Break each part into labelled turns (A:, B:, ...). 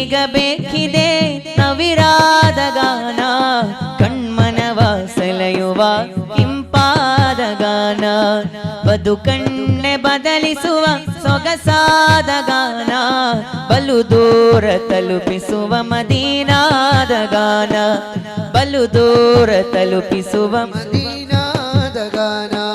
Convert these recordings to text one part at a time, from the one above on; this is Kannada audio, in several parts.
A: ನನಗೀಗ ಬೇಕಿದೆ ನವಿರಾದ ಗಾನ. ಕಣ್ಮನವ ಸೆಳೆಯುವ ಇಂಪಾದ ಗಾನ ಬದುಕಣ್ಣೆ ಬದಲಿಸುವ ಸೊಗಸಾದ ಗಾನ. ಬಲು ದೂರ ತಲುಪಿಸುವ ಮದೀನಾದ ಗಾನ. ಬಲು ದೂರ ತಲುಪಿಸುವ
B: ಮದೀನಾದ ಗಾನ.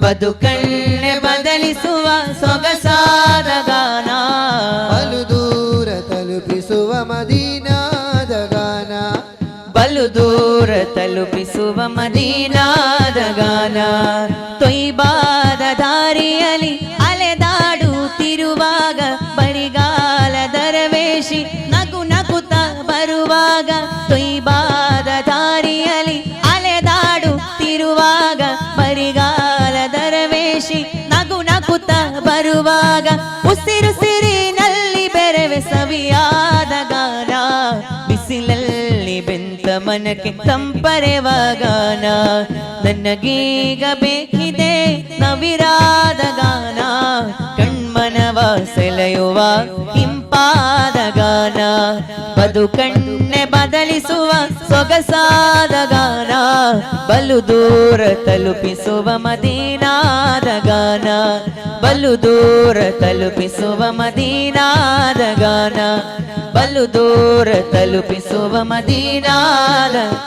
A: ಬದುಕಣ್ಣೆ ಬದಲಿಸುವ ಸೊಗಸಾದ ಗಾನ.
B: ಬಲು ದೂರ ತಲುಪಿಸುವ ಮದೀನಾದ ಗಾನ.
A: ಬಲು ದೂರ ತಲುಪಿಸುವ ಮದೀನಾದ ಗಾನ. ತೊಯ್ಬಾದ ದಾರಿಯಲ್ಲಿ ಅಲೆದಾಡುತ್ತಿರುವಾಗ ಬರಿಗಾಲ ದರವೇಶಿ ನಗು ನಗುತ್ತ ಬರುವಾಗ ನಗು ಬರುವಾಗ ಉಸಿರು ಸಿರಿನಲ್ಲಿ ಬೆರವೆ ಸವಿಯಾದ ಗಾನ. ಬಿಸಿಲಲ್ಲಿ ಬೆಂತ ಮನಕ್ಕೆ ಗಾನ. ನನಗೀಗ ಬೇಕಿದೆ ನವಿರಾದ ಗಾನ. ಕಣ್ಮನವ ಸೆಳೆಯುವ ಗಾನ. ಬದುಕಣ್ಣೆ ಬದಲಿಸುವ ಸೊಗಸಾದ ಗಾನ. ಬಲು ದೂರ ತಲುಪಿಸುವ ಮದೀನಾದ ಗಾನ. ಬಲು ದೂರ ತಲುಪಿಸುವ ಮದೀನಾದ ಗಾನ. ಬಲು ದೂರ ತಲುಪಿಸುವ ಮದೀನಾದ